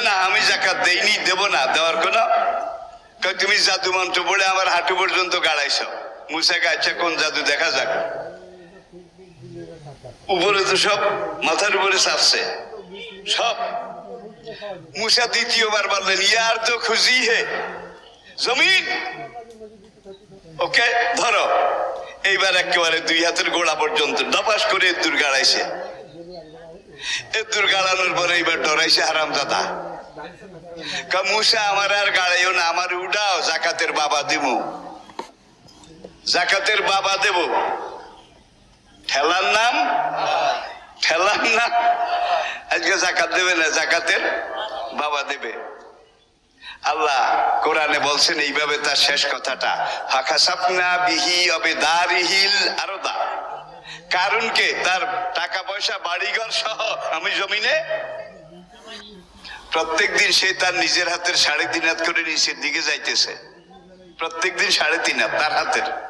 না, আমি জাকাত দেইনি, দেব না। দেওয়ার কোনো? তুমি জাদু মন্ত্র পড়ে আমার হাঁটু পর্যন্ত গাড়াইছ। মুসাকে আচ্ছা কোন জাদু দেখা যাক? উপরে তো সব, মাথার উপরে চাপছে। সব। মুসা দ্বিতীয়বার বললেন ইয়ার তো খুশি হে। জমিন! ওকে, ধরো। এইবার একেবারে দুই হাতের গোড়া পর্যন্ত ডবাস করে এদ্দুর গাড়াইছে। এদ্দুর গাড়ানোর পরে এইবার ডরাইছে হারাম দাদা আমার আর গাড়াইও না, আমার জাকাতের বাবা দিব জাকাতের বাবা দেব। ঠেলার নাম? ঠেলার নাম? আজকে জাকাত দেবে না, জাকাতের বাবা দেবে। আল্লাহ কোরআনে বলছেন, এইভাবে তার শেষ কথাটা ফাঁকা সাপনা বিহি অবে দারিহিল আরও দা কারণ কে? তার টাকা পয়সা, বাড়িঘর সহ আমি জমিনে? প্রত্যেক দিন সে তার নিজের হাতের সাড়ে তিন হাত করে নিচের দিকে যাইতেছে। প্রত্যেক দিন সাড়ে তিন হাত, তার হাতের।